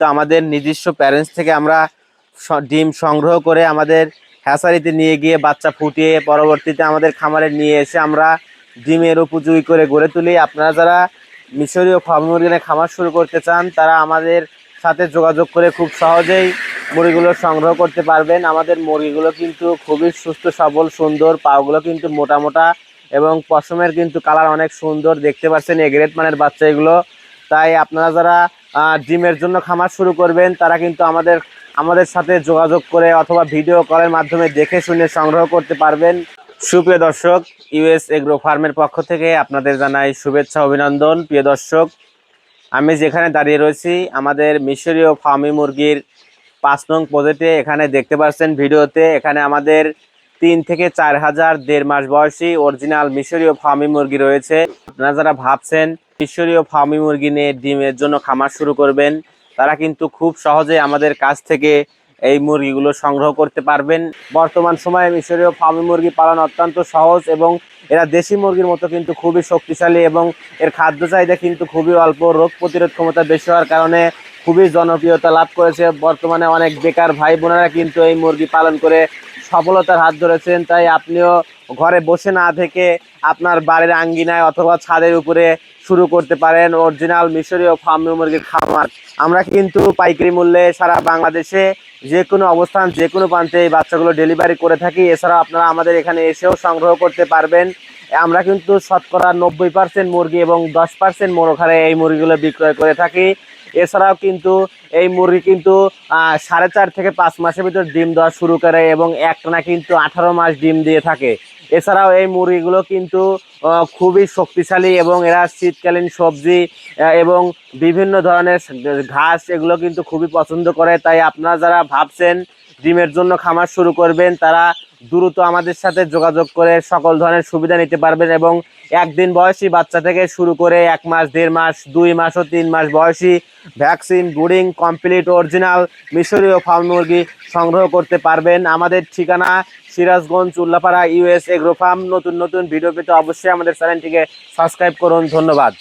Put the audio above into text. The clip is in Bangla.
তো আমাদের নিজস্ব প্যারেন্টস থেকে আমরা ডিম সংগ্রহ করে আমাদের হ্যাসারিতে নিয়ে গিয়ে বাচ্চা ফুটিয়ে পরবর্তীতে আমাদের খামারে নিয়ে এসে আমরা ডিমের উপযোগী করে গড়ে তুলি। আপনারা যারা মিশরীয় মুরগির খামার শুরু করতে চান, তারা আমাদের সাথে যোগাযোগ করে খুব সহজেই মুরগিগুলো সংগ্রহ করতে পারবেন। আমাদের মুরগিগুলো কিন্তু খুবই সুস্থ, সবল, সুন্দর, পাগুলো কিন্তু মোটা মোটা এবং পশমের কিন্তু কালার অনেক সুন্দর। দেখতে পাচ্ছেন এগ্রেড মানের বাচ্চা এগুলো। তাই আপনারা যারা ডিমের জন্য খামার শুরু করবেন, তারা কিন্তু আমাদের আমাদের সাথে যোগাযোগ করে অথবা ভিডিও কলের মাধ্যমে দেখে শুনে সংগ্রহ করতে পারবেন। সুপ্রিয় দর্শক ইউএস এগ্রো ফার্মের পক্ষ থেকে আপনাদের জানাই শুভেচ্ছা, অভিনন্দন। প্রিয় দর্শক, আমি যেখানে দাঁড়িয়ে রয়েছি, আমাদের মিশরীয় ফার্মি মুরগির পাঁচ নং প্রজেক্টে এখানে দেখতে পাচ্ছেন ভিডিওতে। এখানে আমাদের তিন থেকে চার হাজার দেড় মাস বয়সী অরিজিনাল মিশরীয় ফার্মি মুরগি রয়েছে। আপনারা যারা ভাবছেন মিশরীয় ফার্মি মুরগি নিয়ে ডিমের জন্য খামার শুরু করবেন, তারা কিন্তু খুব সহজে আমাদের কাছ থেকে এই মুরগিগুলো সংগ্রহ করতে পারবেন। বর্তমান সময়ে মিশরীয় ফার্মি মুরগি পালন অত্যন্ত সহজ এবং এরা দেশি মুরগির মতো কিন্তু খুবই শক্তিশালী এবং এর খাদ্য চাহিদা কিন্তু খুবই অল্প। রোগ প্রতিরোধ ক্ষমতা বেশি হওয়ার কারণে খুবই জনপ্রিয়তা লাভ করেছে। বর্তমানে অনেক বেকার ভাই বোনেরা কিন্তু এই মুরগি পালন করে সফলতার হাত ধরেছেন, তাই আপনিও ঘরে বসে না থেকে আপনার বাড়ির আঙ্গিনায় অথবা ছাদের উপরে শুরু করতে পারেন। অরিজিনাল মিশরীয় ফার্ম মুরগির খামার। আমরা কিন্তু পাইকারি মূল্যে সারা বাংলাদেশে যে কোনো অবস্থান যে কোনো প্রান্তে এই বাচ্চাগুলো ডেলিভারি করে থাকি। এছাড়াও আপনারা আমাদের এখানে এসেও সংগ্রহ করতে পারবেন। আমরা কিন্তু শতকরা নব্বই পার্সেন্ট মুরগি এবং দশ পার্সেন্ট মোরগ হারে এই মুরগিগুলো বিক্রয় করে থাকি। এছাড়াও কিন্তু এই মুরগি কিন্তু সাড়ে চার থেকে পাঁচ মাসের ভিতর ডিম দেওয়া শুরু করে এবং একটানা কিন্তু আঠারো মাস ডিম দিয়ে থাকে। এছাড়াও এই মুরগিগুলো কিন্তু খুবই শক্তিশালী এবং এরা শীতকালীন সবজি এবং বিভিন্ন ধরনের ঘাস এগুলো কিন্তু খুবই পছন্দ করে। তাই আপনারা যারা ভাবছেন ডিমের জন্য খামার শুরু করবেন, তারা দ্রুত আমাদের সাথে যোগাযোগ করে সকল ধরনের সুবিধা নিতে পারবেন এবং একদিন বয়সী বাচ্চা থেকে শুরু করে এক মাস, দেড় মাস, দুই মাস ও তিন মাস বয়সী ভ্যাকসিন, ব্রুডিং, কমপ্লিট, অরিজিনাল, মিশরীয় ফার্ম মুরগি সংগ্রহ করতে পারবেন। আমাদের ঠিকানা Sirajganj, Ullapara US agro farm. নতুন নতুন ভিডিও পেতে অবশ্যই আমাদের চ্যানেলটিকে সাবস্ক্রাইব করুন। ধন্যবাদ।